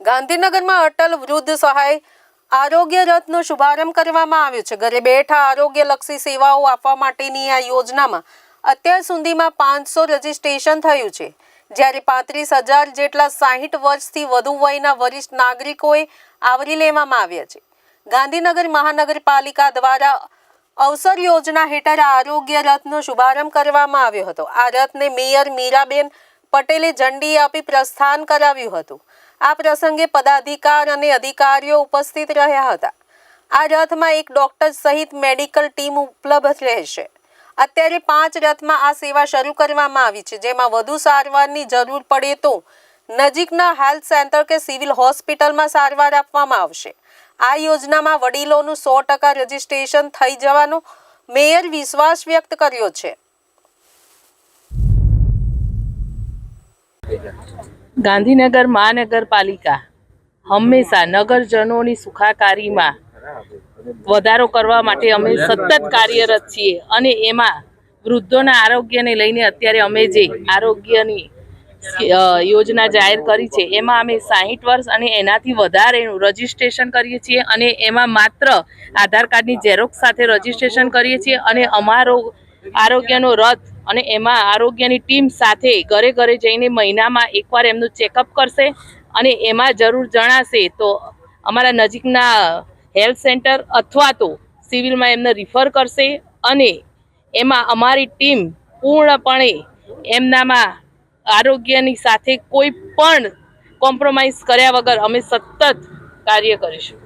ગાંધીનગરમાં અટલ વૃદ્ધ સહાય આરોગ્ય રથનો શુભારંભ કરવામાં આવ્યો છે. ઘરે બેઠા આરોગ્યલક્ષી સેવાઓ આપવા માટેની આ યોજનામાં અત્યાર સુધીમાં પાંચસો રજીસ્ટ્રેશન થયું છે. જ્યારે પાંત્રીસ હજાર જેટલા સાહીઠ વર્ષથી વધુ વયના વરિષ્ઠ નાગરિકોએ આવરી લેવામાં આવ્યા છે. ગાંધીનગર મહાનગરપાલિકા દ્વારા અવસર યોજના હેઠળ આરોગ્ય રથનો શુભારંભ કરવામાં આવ્યો હતો. આ રથને મેયર મીરાબેન પટેલે ઝંડી આપી પ્રસ્થાન કરાવ્યું હતું. આ પ્રસંગે પદાધિકાર અને અધિકારીઓ ઉપસ્થિત રહ્યા હતા. આ રથમાં એક ડોક્ટર સહિત મેડિકલ ટીમ ઉપલબ્ધ રહેશે. અત્યારે પાંચ રથમાં આ સેવા શરૂ કરવામાં આવી છે. જેમાં વધુ સારવારની જરૂર પડે તો નજીકના હેલ્થ સેન્ટર કે સિવિલ હોસ્પિટલમાં સારવાર આપવામાં આવશે. આ યોજનામાં વડીલોનું સો ટકા રજીસ્ટ્રેશન થઈ જવાનો મેયર વિશ્વાસ વ્યક્ત કર્યો છે. ગાંધીનગર મહાનગરપાલિકા હંમેશા નગરજનોની સુખાકારીમાં વધારો કરવા માટે અમે સતત કાર્યરત છીએ અને એમાં વૃદ્ધોના આરોગ્યને લઈને અત્યારે અમે જે આરોગ્યની યોજના જાહેર કરી છે, એમાં અમે સાહીઠ વર્ષ અને એનાથી વધારેનું રજીસ્ટ્રેશન કરીએ છીએ અને એમાં માત્ર આધાર કાર્ડની ઝેરોક્ષ સાથે રજીસ્ટ્રેશન કરીએ છીએ અને અમારો આરોગ્યનો રથ અને એમાં આરોગ્યની ટીમ સાથે ઘરે ઘરે જઈને મહિનામાં એકવાર એમનું ચેકઅપ કરશે અને એમાં જરૂર જણાશે તો અમારા નજીકના હેલ્થ સેન્ટર અથવા તો સિવિલમાં એમને રિફર કરશે અને એમાં અમારી ટીમ પૂર્ણપણે એમનામાં આરોગ્યની સાથે કોઈ પણ કોમ્પ્રોમાઇઝ કર્યા વગર અમે સતત કાર્ય કરીશું.